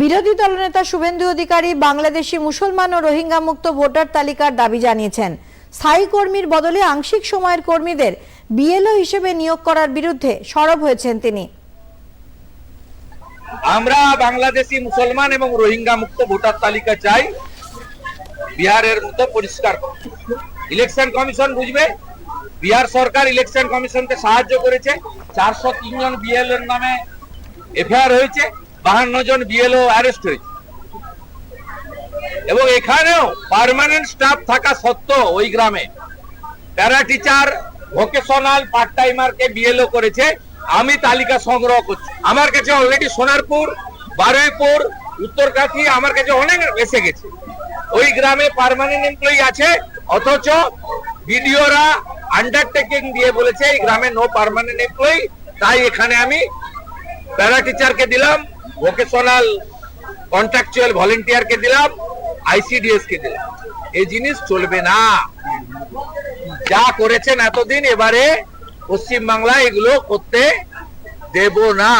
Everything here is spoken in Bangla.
বিরোধী দলনেতা শুভেন্দু অধিকারী বাংলাদেশি মুসলমান ও রোহিঙ্গা মুক্ত ভোটার তালিকার দাবি জানিয়েছেন। স্থায়ী কর্মীর বদলে আংশিক সময়ের কর্মীদের বিএলও হিসেবে নিয়োগ করার বিরুদ্ধে সরব হয়েছেন তিনি। আমরা বাংলাদেশি মুসলমান এবং রোহিঙ্গা মুক্ত ভোটার তালিকা চাই। বিহারের মতো পরিষ্কার। ইলেকশন কমিশন বুঝবে, বিহার সরকার ইলেকশন কমিশনকে সাহায্য করেছে। চারশো তিনজন বিএল এর নামে এফআইআর হয়েছে। বাহান্ন জন বিএলও অ্যারেস্ট হয়েছে। এবং এখানেও পার্মানেন্ট স্টাফ থাকা সত্ত্বেও ওই গ্রামে প্যারা টিচার ভোকেশনাল পার্ট টাইমারকে বিএলও করেছে। আমি তালিকা সংগ্রহ করছি। আমার কাছে অলরেডি সোনারপুর, বারুইপুর উত্তরকাঠি আমার কাছে অনেক এসে গেছে। ওই গ্রামে পার্মানেন্ট এমপ্লয়ি আছে, অথচ বিডিওরা আন্ডারটেকিং দিয়ে বলেছে, এই গ্রামে নো পার্মানেন্ট এমপ্লয়ি তাই এখানে আমি প্যারা টিচারকে দিলাম। ভোকেশনাল কন্ট্রাকচুয়াল ভলেন্টিয়ারকে দিলাম আইসিডিএস কে দিলাম। এই জিনিস চলবে না। যা করেছেন এতদিন, এবারে পশ্চিমবাংলায় এগুলো করতে দেব না।